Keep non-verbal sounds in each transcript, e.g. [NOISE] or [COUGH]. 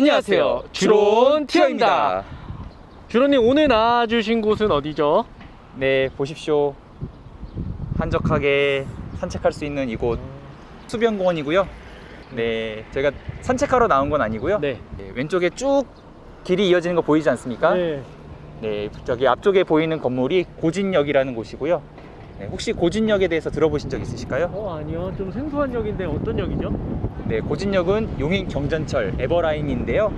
안녕하세요. 주론 티어입니다. 주로님 오늘 나와주신 곳은 어디죠? 네, 보십시오. 한적하게 산책할 수 있는 이곳 수변공원이고요. 네, 제가 산책하러 나온 건 아니고요. 네. 네, 왼쪽에 쭉 길이 이어지는 거 보이지 않습니까? 네. 네, 저기 앞쪽에 보이는 건물이 고진역이라는 곳이고요. 네, 혹시 고진역에 대해서 들어보신 적 있으실까요? 어 아니요 좀 생소한 역인데 어떤 역이죠? 네, 고진역은 용인 경전철 에버라인인데요.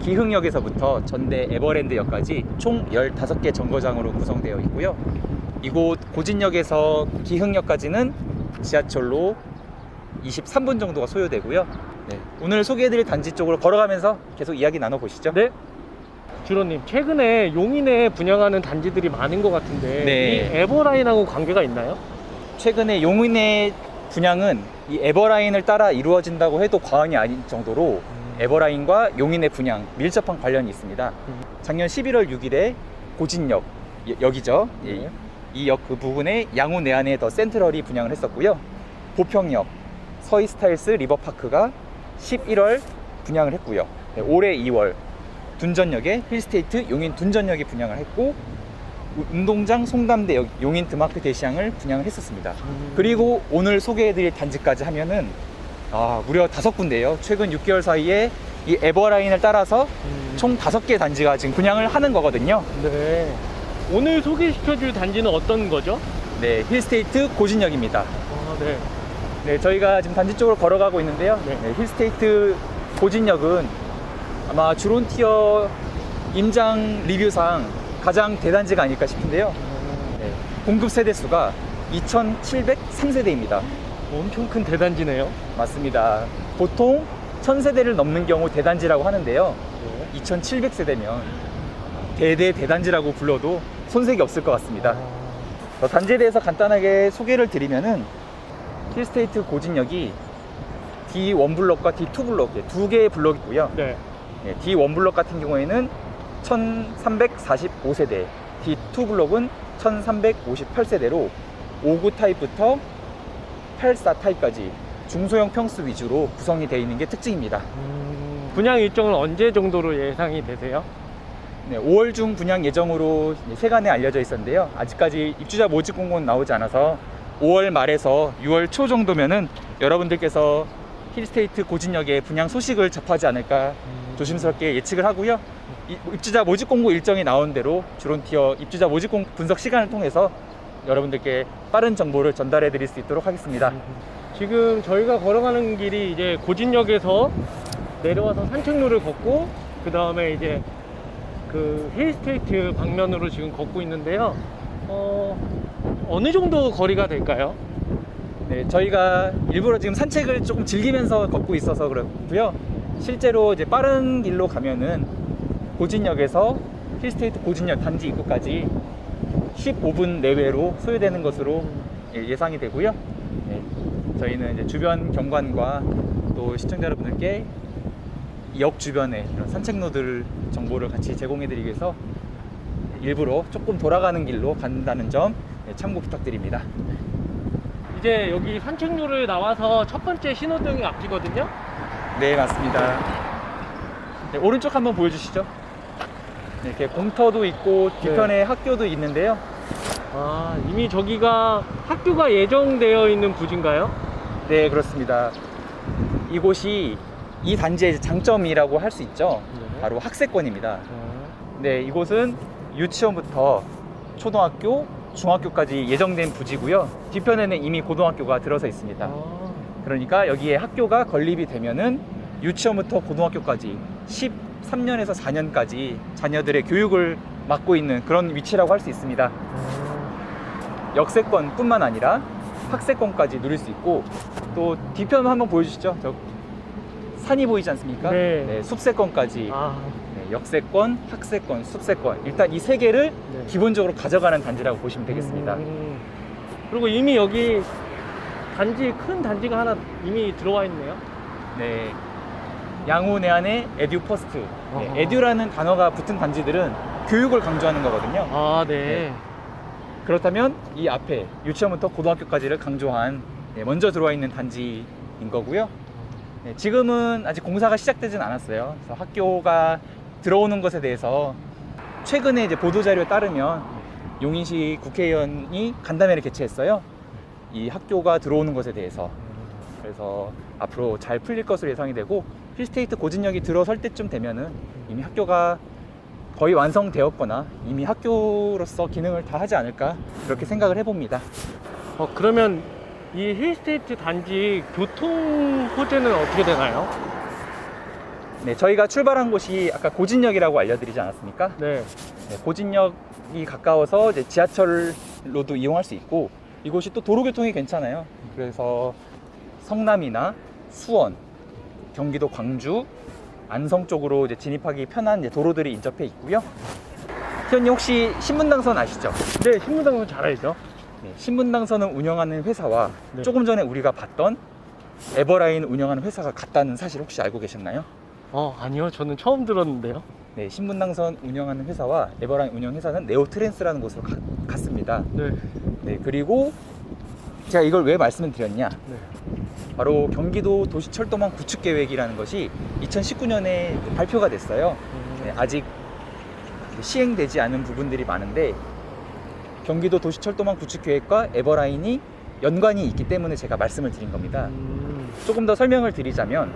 기흥역에서부터 전대 에버랜드역까지 총 15개 정거장으로 구성되어 있고요. 이곳 고진역에서 기흥역까지는 지하철로 23분 정도가 소요되고요. 네, 오늘 소개해드릴 단지 쪽으로 걸어가면서 계속 이야기 나눠보시죠. 네. 주로님 최근에 용인에 분양하는 단지들이 많은 것 같은데 네. 이 에버라인하고 관계가 있나요? 최근에 용인의 분양은 이 에버라인을 따라 이루어진다고 해도 과언이 아닌 정도로 에버라인과 용인의 분양 밀접한 관련이 있습니다. 음. 작년 11월 6일에 고진역 여- 여기죠. 네. 이역 그 부분에 양호 내안에 더 센트럴이 분양을 했었고요. 보평역, 서희 스타일스 리버파크가 11월 분양을 했고요. 네, 올해 2월 둔전역에 힐스테이트 용인 둔전역이 분양을 했고 우- 운동장 송담대 역 용인 드마크 대시장을 분양을 했었습니다. 음. 그리고 오늘 소개해드릴 단지까지 하면은 아, 무려 다섯 군데요. 최근 6개월 사이에 이 에버라인을 따라서 음. 총 다섯 개 단지가 지금 분양을 하는 거거든요. 네. 오늘 소개시켜줄 단지는 어떤 거죠? 네, 힐스테이트 고진역입니다. 아 네. 네, 저희가 지금 단지 쪽으로 걸어가고 있는데요. 네. 네, 힐스테이트 고진역은 아마 주론 티어 임장 리뷰상 가장 대단지가 아닐까 싶은데요. 네, 공급 세대 수가 2,703세대입니다. 엄청 큰 대단지네요. 맞습니다. 보통 1000세대를 넘는 경우 대단지라고 하는데요. 네. 2700세대면 대대 대단지라고 불러도 손색이 없을 것 같습니다. 아, 어, 단지에 대해서 간단하게 소개를 드리면은 힐스테이트 고진역이 D1 블럭과 D2 블럭 네, 두 개의 블럭이 있고요. 네. 네, D1 블럭 같은 경우에는 1345세대, D2 블럭은 1358세대로 59 타입부터 84 타입까지 중소형 평수 위주로 구성이 되어 있는 게 특징입니다. 음, 분양 일정은 언제 정도로 예상이 되세요? 네, 5월 중 분양 예정으로 세간에 알려져 있었는데요. 아직까지 입주자 모집 공고는 나오지 않아서 5월 말에서 6월 초 정도면은 여러분들께서 힐스테이트 고진역의 분양 소식을 접하지 않을까 조심스럽게 예측을 하고요. 이- 입주자 모집 공고 일정이 나온 대로 주론티어 입주자 모집 공 분석 시간을 통해서 여러분들께 빠른 정보를 전달해 드릴 수 있도록 하겠습니다. 지금 저희가 걸어가는 길이 이제 고진역에서 내려와서 산책로를 걷고 그 다음에 이제 그 힐스테이트 방면으로 지금 걷고 있는데요. 어, 어느 정도 거리가 될까요? 네, 저희가 일부러 지금 산책을 조금 즐기면서 걷고 있어서 그렇고요. 실제로 이제 빠른 길로 가면은 고진역에서 힐스테이트 고진역 단지 입구까지 15분 내외로 소요되는 것으로 예, 예상이 되고요. 네, 저희는 이제 주변 경관과 또 시청자 여러분들께 이역 주변의 이런 산책로들 정보를 같이 제공해드리기 위해서 일부러 조금 돌아가는 길로 간다는 점 예, 참고 부탁드립니다. 이제 여기 산책로를 나와서 첫 번째 신호등이 앞이거든요. 네 맞습니다. 네, 오른쪽 한번 보여주시죠. 네, 이렇게 공터도 있고 뒤편에 학교도 있는데요. 아, 이미 저기가 학교가 예정되어 있는 부지인가요? 네 그렇습니다. 이곳이 이 단지의 장점이라고 할 수 있죠. 네. 바로 학세권입니다. 어, 네 이곳은 유치원부터 초등학교, 중학교까지 예정된 부지고요. 뒤편에는 이미 고등학교가 들어서 있습니다. 아, 그러니까 여기에 학교가 건립이 되면은 유치원부터 고등학교까지 13년에서 4년까지 자녀들의 교육을 맡고 있는 그런 위치라고 할 수 있습니다. 아, 역세권뿐만 아니라 학세권까지 누릴 수 있고 또 뒤편 한번 보여주시죠. 저 산이 보이지 않습니까? 네. 숲세권까지 아, 네, 역세권, 학세권, 숲세권 일단 이 세 개를 네. 기본적으로 가져가는 단지라고 보시면 되겠습니다. 음, 그리고 이미 여기 단지 큰 단지가 하나 이미 들어와 있네요. 네. 양호 내 안에 에듀 퍼스트. 네, 에듀라는 단어가 붙은 단지들은 교육을 강조하는 거거든요. 아, 네. 네. 그렇다면 이 앞에 유치원부터 고등학교까지를 강조한 네, 먼저 들어와 있는 단지인 거고요. 네, 지금은 아직 공사가 시작되진 않았어요. 그래서 학교가 들어오는 것에 대해서 최근에 이제 보도 자료에 따르면 용인시 국회의원이 간담회를 개최했어요. 이 학교가 들어오는 것에 대해서 그래서 앞으로 잘 풀릴 것으로 예상이 되고 힐스테이트 고진역이 들어설 때쯤 되면은 이미 학교가 거의 완성되었거나 이미 학교로서 기능을 다 하지 않을까 그렇게 생각을 해봅니다. 어, 그러면 이 힐스테이트 단지 교통 호재는 어떻게 되나요? 네, 저희가 출발한 곳이 아까 고진역이라고 알려드리지 않았습니까? 네. 네, 고진역이 가까워서 이제 지하철로도 이용할 수 있고 이곳이 또 도로교통이 괜찮아요. 그래서 성남이나 수원, 경기도 광주, 안성 쪽으로 이제 진입하기 편한 이제 도로들이 인접해 있고요. 희원님 혹시 신문당선 아시죠? 네, 신문당은 잘 알죠. 네, 신문당선을 운영하는 회사와 네. 조금 전에 우리가 봤던 에버라인 운영하는 회사가 같다는 사실 혹시 알고 계셨나요? 어, 아니요. 저는 처음 들었는데요. 네, 신문당선 운영하는 회사와 에버라인 운영 회사는 네오트랜스라는 곳으로 가- 갔습니다. 네. 네, 그리고 제가 이걸 왜 말씀을 드렸냐? 네. 바로 경기도 도시철도망 구축 계획이라는 것이 2019년에 발표가 됐어요. 네, 아직 시행되지 않은 부분들이 많은데 경기도 도시철도망 구축 계획과 에버라인이 연관이 있기 때문에 제가 말씀을 드린 겁니다. 음, 조금 더 설명을 드리자면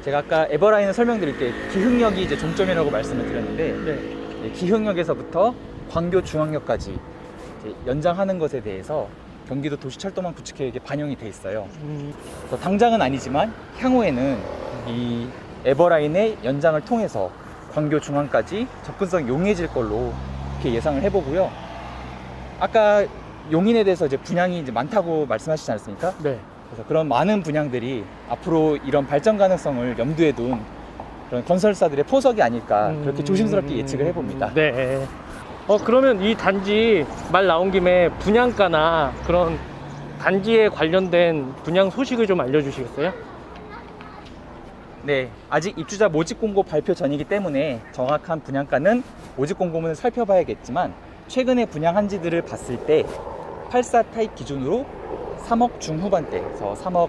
제가 아까 에버라인을 설명드릴 때 기흥역이 이제 종점이라고 말씀을 드렸는데 네. 네, 기흥역에서부터 광교 중앙역까지 연장하는 것에 대해서 경기도 도시철도망 구축 계획에 반영이 돼 있어요. 음, 그래서 당장은 아니지만 향후에는 이 에버라인의 연장을 통해서 광교 중앙까지 접근성이 용이해질 걸로 이렇게 예상을 해보고요. 아까 용인에 대해서 이제 분양이 이제 많다고 말씀하시지 않았습니까? 네. 그래서 그런 많은 분양들이 앞으로 이런 발전 가능성을 염두에 둔 그런 건설사들의 포석이 아닐까 그렇게 조심스럽게 예측을 해봅니다. 음, 네. 어, 그러면 이 단지 말 나온 김에 분양가나 그런 단지에 관련된 분양 소식을 좀 알려주시겠어요? 네, 아직 입주자 모집 공고 발표 전이기 때문에 정확한 분양가는 모집 공고문을 살펴봐야겠지만 최근에 분양한 지들을 봤을 때 84 타입 기준으로 3억 중후반대에서 3억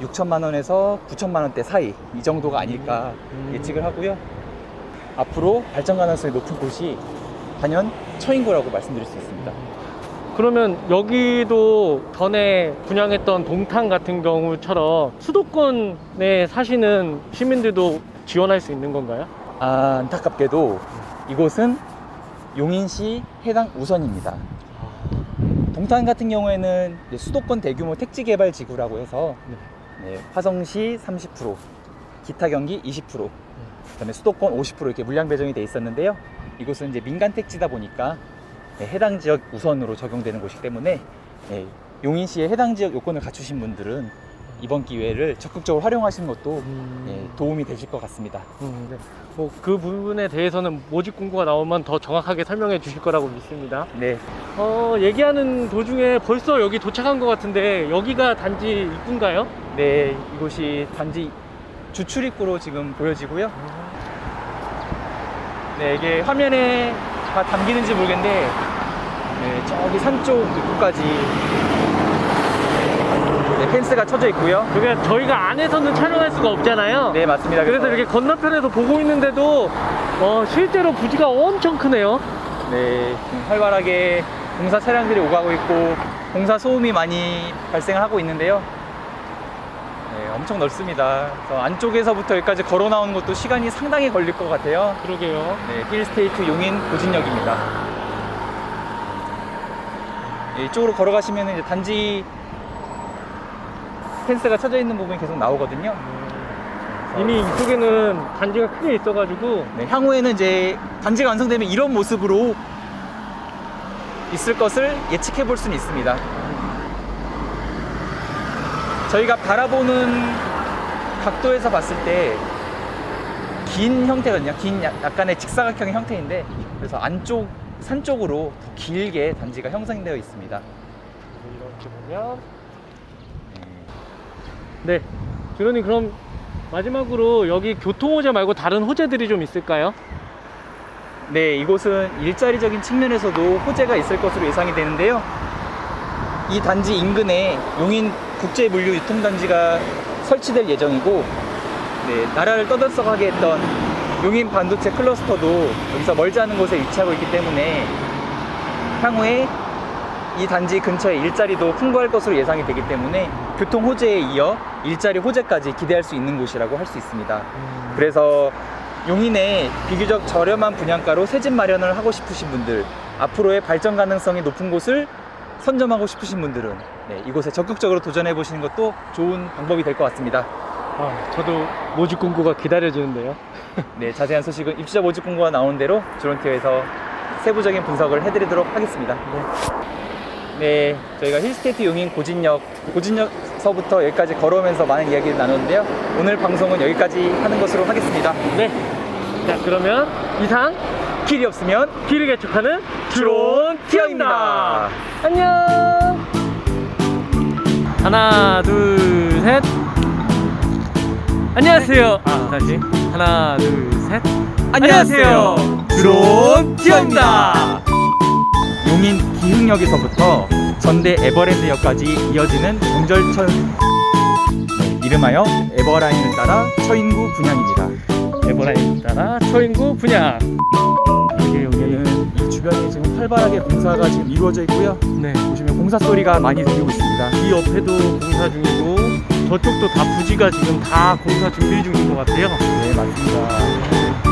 6천만 원에서 9천만 원대 사이 이 정도가 아닐까 음. 예측을 하고요. 앞으로 발전 가능성이 높은 곳이 단연 처인고라고 말씀드릴 수 있습니다. 그러면 여기도 전에 분양했던 동탄 같은 경우처럼 수도권에 사시는 시민들도 지원할 수 있는 건가요? 아, 안타깝게도 이곳은 용인시 해당 우선입니다. 동탄 같은 경우에는 이제 수도권 대규모 택지 개발 지구라고 해서 네, 화성시 30%, 기타 경기 20%, 그다음에 수도권 50% 이렇게 물량 배정이 돼 있었는데요. 이곳은 이제 민간 택지다 보니까 네, 해당 지역 우선으로 적용되는 곳이기 때문에 네, 용인시에 해당 지역 요건을 갖추신 분들은 이번 기회를 적극적으로 활용하시는 것도 네, 도움이 되실 것 같습니다. 음, 네. 뭐 그 부분에 대해서는 모집 공고가 나오면 더 정확하게 설명해 주실 거라고 믿습니다. 네, 어, 얘기하는 도중에 벌써 여기 도착한 것 같은데 여기가 단지 입구인가요? 네, 이곳이 단지 주출입구로 지금 보여지고요. 네, 이게 화면에 다 담기는지 모르겠는데, 네, 저기 산 쪽 입구까지 네, 펜스가 쳐져 있고요. 여기가 저희가 안에서는 촬영할 수가 없잖아요. 네, 맞습니다. 그래서 이렇게 건너편에서 보고 있는데도 어, 실제로 부지가 엄청 크네요. 네, 지금 활발하게 공사 차량들이 오가고 있고, 공사 소음이 많이 발생을 하고 있는데요. 네, 엄청 넓습니다. 그래서 안쪽에서부터 여기까지 걸어 나오는 것도 시간이 상당히 걸릴 것 같아요. 그러게요. 네, 힐스테이트 용인 고진역입니다. 예, 이쪽으로 걸어가시면 이제 단지 펜스가 쳐져 있는 부분이 계속 나오거든요. 이미 이쪽에는 단지가 크게 있어가지고 네, 향후에는 이제 단지가 완성되면 이런 모습으로 있을 것을 예측해 볼 수는 있습니다. 저희가 바라보는 각도에서 봤을 때 긴 형태거든요. 긴 약- 약간의 직사각형의 형태인데 그래서 안쪽 산 쪽으로 더 길게 단지가 형성되어 있습니다. 이렇게 보면 네 주로님 그럼 마지막으로 여기 교통 호재 말고 다른 호재들이 좀 있을까요? 네, 이곳은 일자리적인 측면에서도 호재가 있을 것으로 예상이 되는데요. 이 단지 인근에 용인 국제 물류 유통 단지가 설치될 예정이고 네, 나라를 떠들썩하게 했던 용인 반도체 클러스터도 여기서 멀지 않은 곳에 위치하고 있기 때문에 향후에 이 단지 근처에 일자리도 풍부할 것으로 예상이 되기 때문에 교통 호재에 이어 일자리 호재까지 기대할 수 있는 곳이라고 할 수 있습니다. 그래서 용인에 비교적 저렴한 분양가로 새 집 마련을 하고 싶으신 분들, 앞으로의 발전 가능성이 높은 곳을 선점하고 싶으신 분들은 네, 이곳에 적극적으로 도전해 보시는 것도 좋은 방법이 될 것 같습니다. 아, 저도 모집 공고가 기다려지는데요. [LAUGHS] 네, 자세한 소식은 입주자 모집 공고가 나오는 대로 드론티어에서 세부적인 분석을 해드리도록 하겠습니다. 네, 저희가 힐스테이트 용인 고진역, 고진역서부터 여기까지 걸어오면서 많은 이야기를 나눴는데요. 오늘 방송은 여기까지 하는 것으로 하겠습니다. 네. 자, 그러면 이상 길이 없으면 길을 개척하는 드론 티어입니다. 안녕. 하나, 둘, 셋. 안녕하세요. 아, 다시. 하나, 둘, 셋. 안녕하세요. 드론 티어입니다. 용인 기흥역에서부터 전대 에버랜드역까지 이어지는 정절철 네, 이름하여 에버라인을 따라 처인구 분양입니다. 에버라인 따라 초인구 분양. 여기, 여기. 여기는 이 주변에 지금 활발하게 공사가 지금 이루어져 있고요. 네. 보시면 공사 소리가 많이 들리고 있습니다. 이 옆에도 공사 중이고, 저쪽도 다 부지가 지금 다 공사 준비 중인 것 같아요. 네, 맞습니다.